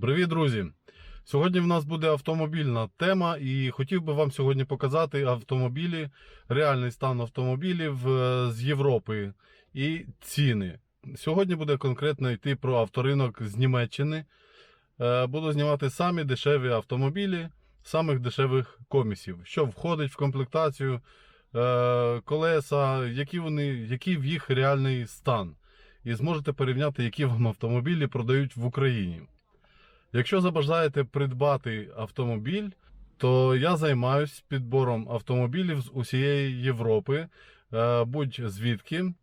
Привіт, друзі! Сьогодні в нас буде автомобільна тема, і хотів би вам сьогодні показати автомобілі, реальний стан автомобілів е, з Європи і ціни. Сьогодні буде конкретно йти про авторинок з Німеччини. Е, Буду знімати самі дешеві автомобілі, самих дешевих комісів, що входить в комплектацію, е, колеса, які вони, який в їх реальний стан. І зможете порівняти, які вам автомобілі продають в Україні. Якщо забажаєте придбати автомобіль, то я займаюсь підбором автомобілів з усієї Європи, е, будь звідки,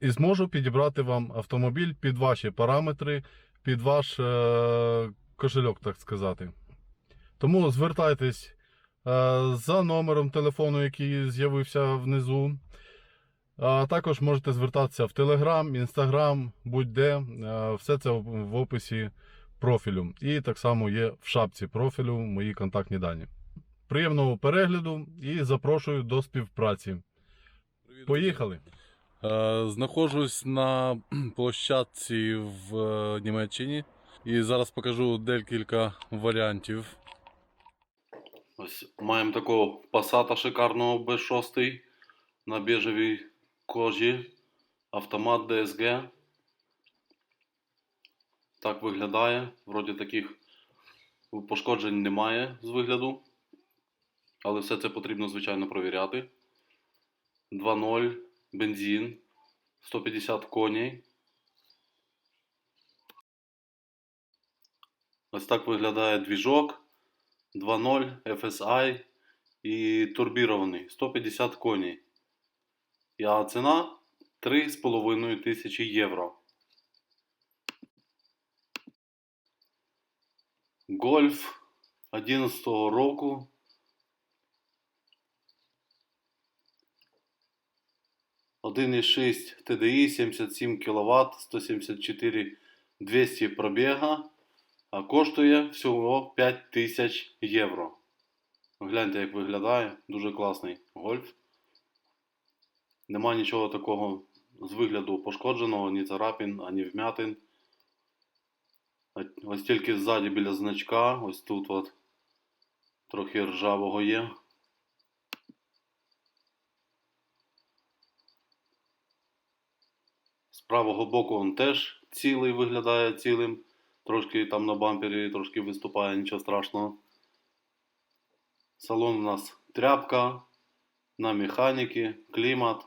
і зможу підібрати вам автомобіль під ваші параметри, під ваш е, кошельок, так сказати. Тому звертайтесь е, за номером телефону, який з'явився внизу. А також можете звертатися в Телеграм, Інстаграм, будь-де. Все це в описі профілю. І так само є в шапці профілю мої контактні дані. Приємного перегляду і запрошую до співпраці. Поїхали! Е, Знаходжусь на площадці в е, Німеччині і зараз покажу декілька варіантів. Ось маємо такого пасата шикарного B6 на біжевій кожі. Автомат DSG. Так виглядає. Вроді таких пошкоджень немає з вигляду. Але все це потрібно, звичайно, провіряти. 2.0, бензин, 150 коней. Ось так виглядає двіжок 2.0 FSI і турбірований 150 коней. А ціна 3,5 тисячі євро. Гольф 11 року. Один із 6 TDI, 77 кВт, 174 200 пробіга, а коштує всього 5000 євро. Гляньте, як виглядає, дуже класний гольф. Нема нічого такого з вигляду пошкодженого, ні царапін, ані вмятин. Ось тільки ззаді біля значка, ось тут от трохи ржавого є. З правого боку він теж цілий виглядає цілим. Трошки там на бампері трошки виступає, нічого страшного. Салон у нас тряпка, на механіки, клімат.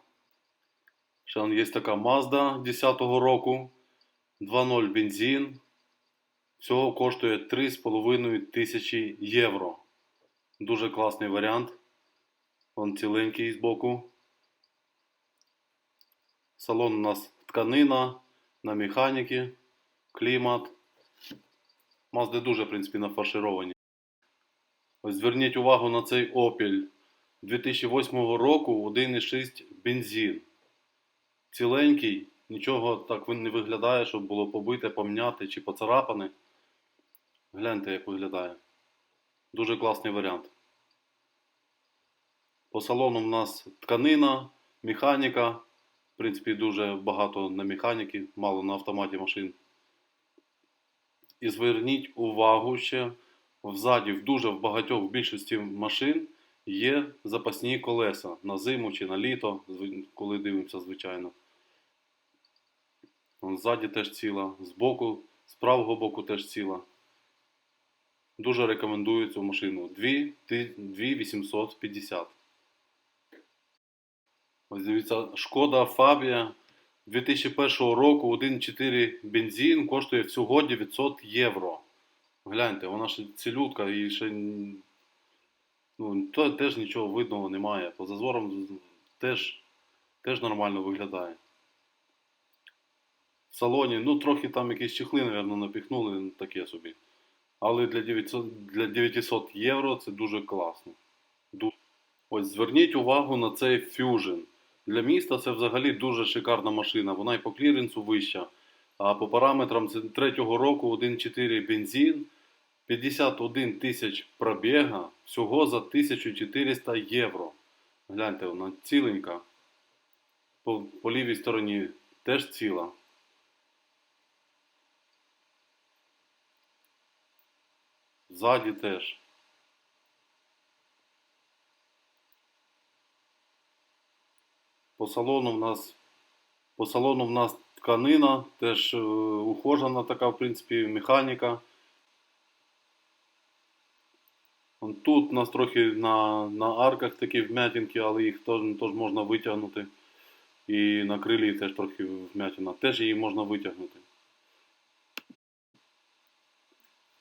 Ще є така Mazda 10-го року. 2.0 бензин. Всього коштує 3,5 тисячі євро. Дуже класний варіант. Он ціленький збоку. Салон у нас тканина, на механіки, клімат. Мазди дуже, в принципі, нафаршировані. Ось зверніть увагу на цей Opel 2008 року 1,6 бензин. Ціленький, нічого так не виглядає, щоб було побите, помняти чи поцарапане. Гляньте, як виглядає. Дуже класний варіант. По салону в нас тканина, механіка. В принципі, дуже багато на механіки, мало на автоматі машин. І зверніть увагу ще, взаді в дуже в багатьох в більшості машин є запасні колеса на зиму чи на літо, коли дивимося, звичайно. Ззаді теж ціла, збоку, з правого боку теж ціла. Дуже рекомендую цю машину. 2850. Ось дивіться, шкода Фабія 2001 року 1,4 бензин коштує всього 900 євро. Гляньте, вона ще цілютка і ще ну, то, теж нічого видного немає. По зазорам теж, теж нормально виглядає. В салоні, ну трохи там якісь чехли, мабуть, напіхнули, ну, таке собі. Але для 900, для 900 євро це дуже класно. Ось зверніть увагу на цей Fusion. Для міста це взагалі дуже шикарна машина. Вона і по кліренсу вища. А по параметрам це третього року 1,4 бензин, 51 тисяч пробіга, всього за 1400 євро. Гляньте, вона ціленька. По, по лівій стороні теж ціла. Ззаді теж. По салону в нас, по салону в нас тканина, теж е, ухожена така, в принципі, механіка. Тут у нас трохи на, на арках такі вмятинки, але їх теж, теж можна витягнути. І на крилі теж трохи вмятина. Теж її можна витягнути.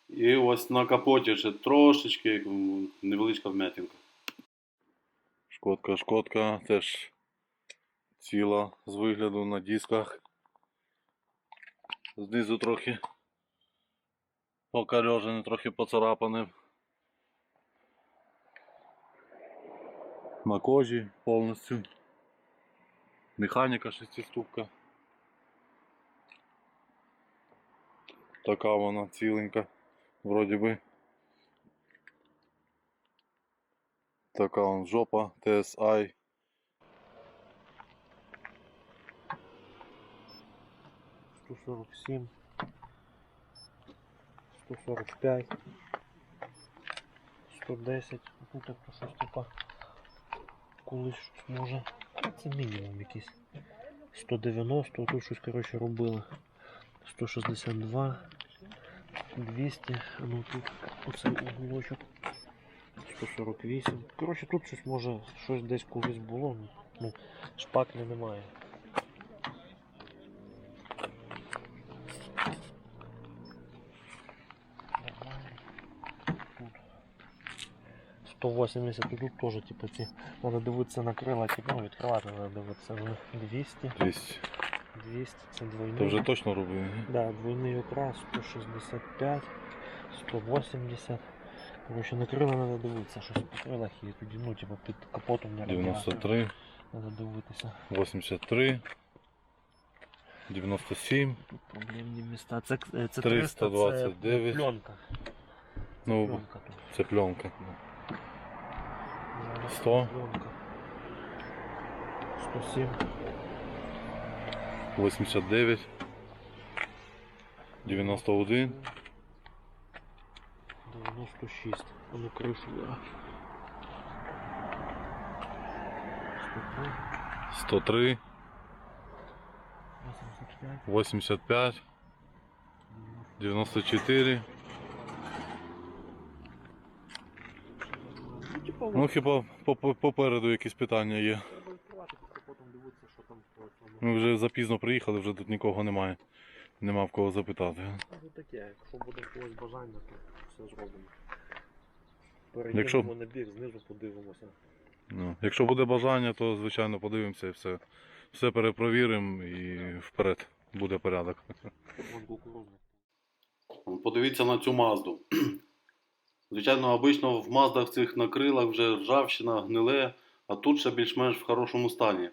І ось на капоті ще трошечки невеличка вмятинка. Шкодка, шкодка теж ціла з вигляду на дисках. Знизу трохи покорежене, трохи поцарапане. На кожі повністю. Механіка шестиступка. Така вона ціленька, вроді би. Така вон жопа, TSI. сто сорок семь, сто сорок пять, сто десять. Ну так то щось типа колись щось може. Це мінімум якийсь. 190, тут щось коротше робили. 162, 200, а ну тут оцей уголочок. 148. Коротше, тут щось може, щось десь колись було. Ну, шпаклі немає. Тут 180, і тут теж, типу, ці, треба дивитися на крила, типу, ну, відкривати треба дивитися. Ну, 200, 200. 200, це двойний. То вже точно робив. Да, двойний окрас, 165, 180. Короче, на крила треба дивитися, щось по крилах є тоді, ну, типу, під капотом не 93, Треба дивитися. 83, 97. Тут проблемні міста. Це, е, це 329. 300, це пленка. Ну, Пленка тут. це пленка. Зараз 100. Пленка. 107. 89, 91, 96. А ну кришу я. 103. 103, 85. 85, 94. Ну, хіба по- по- попереду якісь питання є. Треба відкривати, тільки потім дивитися, що там по цьому. Ми вже запізно приїхали, вже тут нікого немає. Нема в кого запитати. Ну таке, якщо буде в когось бажання, то все зробимо. Якщо- Перейдемо на бік, знизу подивимося. Ну, якщо буде бажання, то звичайно подивимося і все. Все перепровіримо і вперед буде порядок. Вон кукурузник. Подивіться на цю мазду. Звичайно, обично в маздах цих на крилах вже ржавчина, гниле, а тут ще більш-менш в хорошому стані.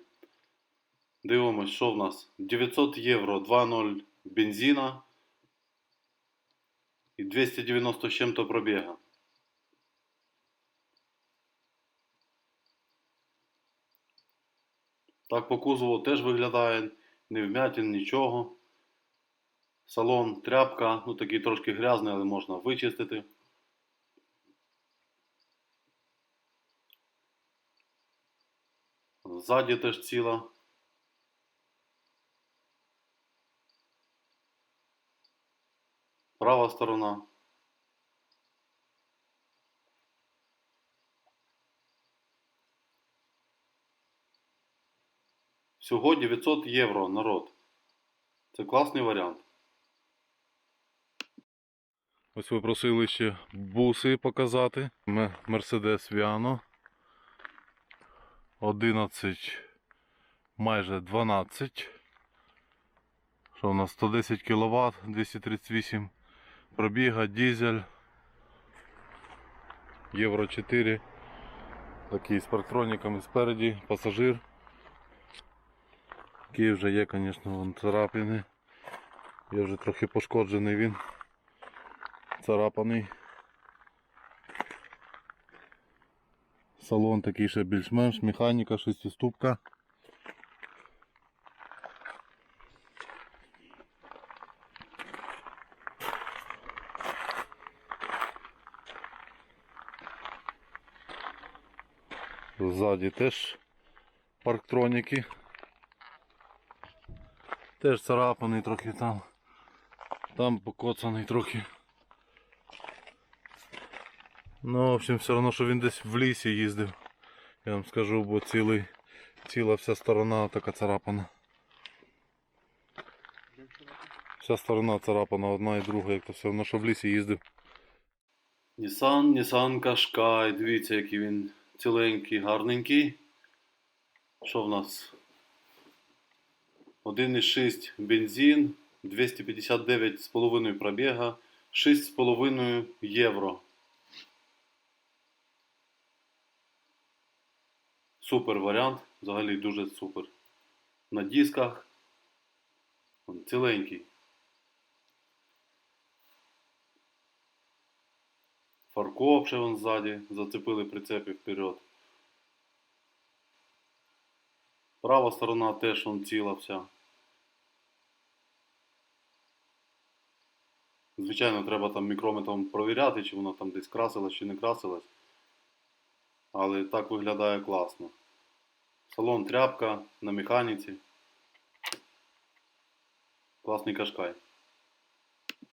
Дивимось, що в нас? 900 євро 2.0 бензина і 290 з чим-то пробіга. Так по кузову теж виглядає, не вмятин, нічого. Салон тряпка, ну такий трошки грязний, але можна вичистити. Ззаді теж ціла. Права сторона. Всього 900 євро, народ. Це класний варіант. Ось ви просили ще буси показати. Мерседес Віано. 11, майже 12. Що у нас 110 кВт, 238 пробіга, дизель. Євро 4. Такий з парктроніками спереді, пасажир. Який вже є, звісно, вон царапини. Є вже трохи пошкоджений він. Царапаний. Салон такий ще більш-менш, механіка, шестиступка. Ззаді теж парктроніки. Теж царапаний трохи там. Там покоцаний трохи. Ну, в общем, все одно, що він десь в лісі їздив. Я вам скажу, бо цілий, ціла вся сторона така царапана. Вся сторона царапана, одна і друга, як то все одно, що в лісі їздив. Nissan, Nissan Qashqai. Дивіться, який він ціленький, гарненький. Що в нас? 1,6 бензин, 259,5 пробіга, 6,5 євро. Супер варіант, взагалі дуже супер. На дисках. Ціленький. Фаркоп ще вон ззаді, зацепили прицепи вперед. Права сторона теж вон ціла вся. Звичайно, треба там мікрометром провіряти, чи вона там десь красилась, чи не красилась. Але так виглядає класно. Салон тряпка на механіці. Класний кашкай.